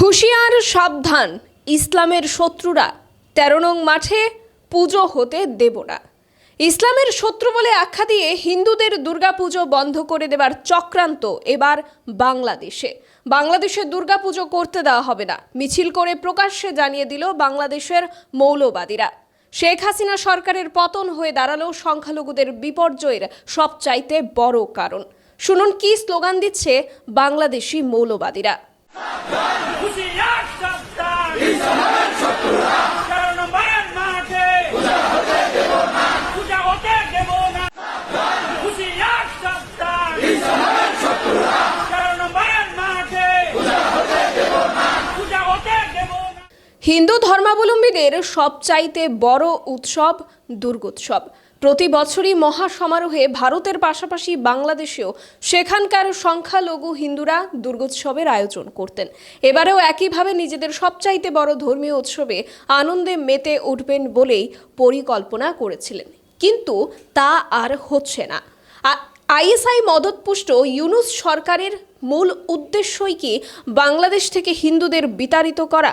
হুঁশিয়ার সাবধান, ইসলামের শত্রুরা। তেরো নং মাঠে পুজো হতে দেব না। ইসলামের শত্রু বলে আখ্যা দিয়ে হিন্দুদের দুর্গাপুজো বন্ধ করে দেবার চক্রান্ত এবার বাংলাদেশে। বাংলাদেশে দুর্গাপুজো করতে দেওয়া হবে না। মিছিল করে প্রকাশ্যে জানিয়ে দিল বাংলাদেশের মৌলবাদীরা। শেখ হাসিনা সরকারের পতন হয়ে দাঁড়াল সংখ্যালঘুদের বিপর্যয়ের সবচাইতে বড় কারণ। শুনুন কি স্লোগান দিচ্ছে বাংলাদেশি মৌলবাদীরা। হিন্দু ধর্মাবলম্বীদের সবচাইতে বড় উৎসব দুর্গোৎসব। প্রতি বছরই মহা সমারোহে ভারতের পাশাপাশি বাংলাদেশেও সেখানকার সংখ্যালঘু হিন্দুরা দুর্গোৎসবের আয়োজন করতেন। এবারেও একইভাবে নিজেদের সবচাইতে বড় ধর্মীয় উৎসবে আনন্দে মেতে উঠবেন বলেই পরিকল্পনা করেছিলেন। কিন্তু তা আর হচ্ছে না। আইএসআই মদতপুষ্ট ইউনুস সরকারের মূল উদ্দেশ্যই কি বাংলাদেশ থেকে হিন্দুদের বিতাড়িত করা?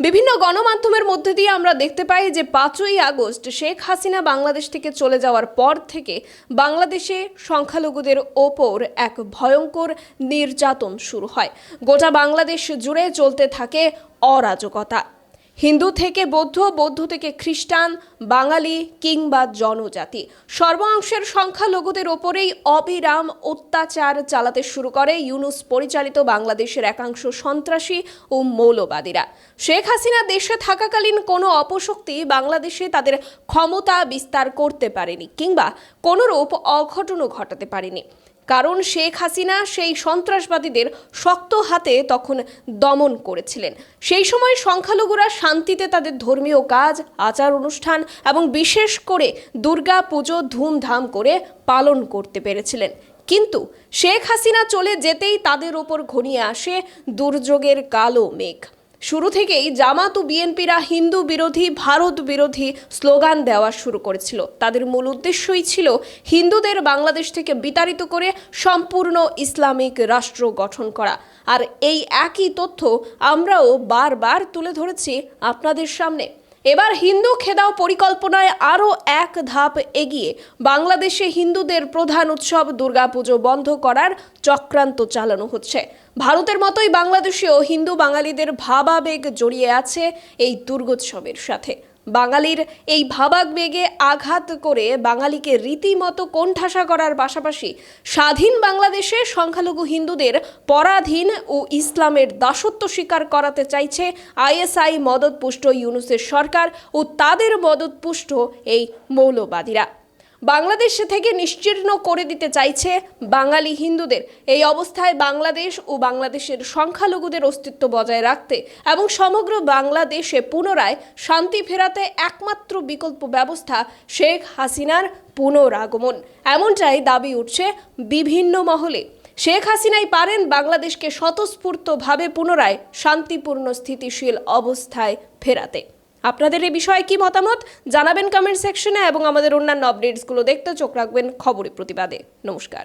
বিভিন্ন গণমাধ্যমের মধ্যে দিয়ে আমরা দেখতে পাই যে পাঁচই আগস্ট শেখ হাসিনা বাংলাদেশ থেকে চলে যাওয়ার পর থেকে বাংলাদেশে সংখ্যালঘুদের ওপর এক ভয়ঙ্কর নির্যাতন শুরু হয়। গোটা বাংলাদেশ জুড়ে চলতে থাকে অরাজকতা। হিন্দু থেকে বৌদ্ধ বৌদ্ধ থেকে খ্রিস্টান, বাঙালি কিংবা জনজাতি। সর্বাংশের সংখ্যালঘুদের ওপরেই অবিরাম অত্যাচার চালাতে শুরু করে ইউনুস পরিচালিত বাংলাদেশের একাংশ সন্ত্রাসী ও মৌলবাদীরা। শেখ হাসিনা দেশে থাকাকালীন কোনো অপশক্তি বাংলাদেশে তাদের ক্ষমতা বিস্তার করতে পারেনি কিংবা কোনোরূপ অঘটনও ঘটাতে পারেনি। কারণ শেখ হাসিনা সেই সন্ত্রাসবাদীদের শক্ত হাতে তখন দমন করেছিলেন। সেই সময় সংখ্যালঘুরা শান্তিতে তাদের ধর্মীয় কাজ, আচার অনুষ্ঠান এবং বিশেষ করে দুর্গা পুজো ধুমধাম করে পালন করতে পেরেছিলেন। কিন্তু শেখ হাসিনা চলে যেতেই তাদের ওপর ঘনিয়ে আসে দুর্যোগের কালো মেঘ। শুরু থেকেই জামাত ও বিএনপিরা হিন্দু বিরোধী, ভারত বিরোধী স্লোগান দেওয়া শুরু করেছিল। তাদের মূল উদ্দেশ্যই ছিল হিন্দুদের বাংলাদেশ থেকে বিতাড়িত করে সম্পূর্ণ ইসলামিক রাষ্ট্র গঠন করা। আর এই একই তথ্য আমরাও বারবার তুলে ধরেছি আপনাদের সামনে। এবার হিন্দু খেদাও পরিকল্পনায় আরও এক ধাপ এগিয়ে বাংলাদেশে হিন্দুদের প্রধান উৎসব দুর্গাপুজো বন্ধ করার চক্রান্ত চালানো হচ্ছে। ভারতের মতোই বাংলাদেশেও হিন্দু বাঙালিদের ভাবাবেগ জড়িয়ে আছে এই দুর্গোৎসবের সাথে। বাঙালির এই ভাবাবেগে আঘাত করে বাঙালিকে রীতিমতো কোণঠাসা করার পাশাপাশি স্বাধীন বাংলাদেশে সংখ্যালঘু হিন্দুদের পরাধীন ও ইসলামের দাসত্ব স্বীকার করাতে চাইছে আইএসআই মদতপুষ্ট ইউনুসের সরকার ও তাদের মদতপুষ্ট এই মৌলবাদীরা। বাংলাদেশ থেকে নিশ্চিহ্ন করে দিতে চাইছে বাঙালি হিন্দুদের। এই অবস্থায় বাংলাদেশ ও বাংলাদেশের সংখ্যালঘুদের অস্তিত্ব বজায় রাখতে এবং সমগ্র বাংলাদেশে পুনরায় শান্তি ফেরাতে একমাত্র বিকল্প ব্যবস্থা শেখ হাসিনার পুনরাগমন। এমনটাই দাবি উঠছে বিভিন্ন মহলে। শেখ হাসিনাই পারেন বাংলাদেশকে স্বতঃস্ফূর্তভাবে পুনরায় শান্তিপূর্ণ স্থিতিশীল অবস্থায় ফেরাতে। আপনাদের এই বিষয়ে কি মতামত জানাবেন কমেন্ট সেকশনে এবং আমাদের অন্যান্য আপডেটসগুলো দেখতে চোখ রাখবেন খবরে প্রতিবাদে। নমস্কার।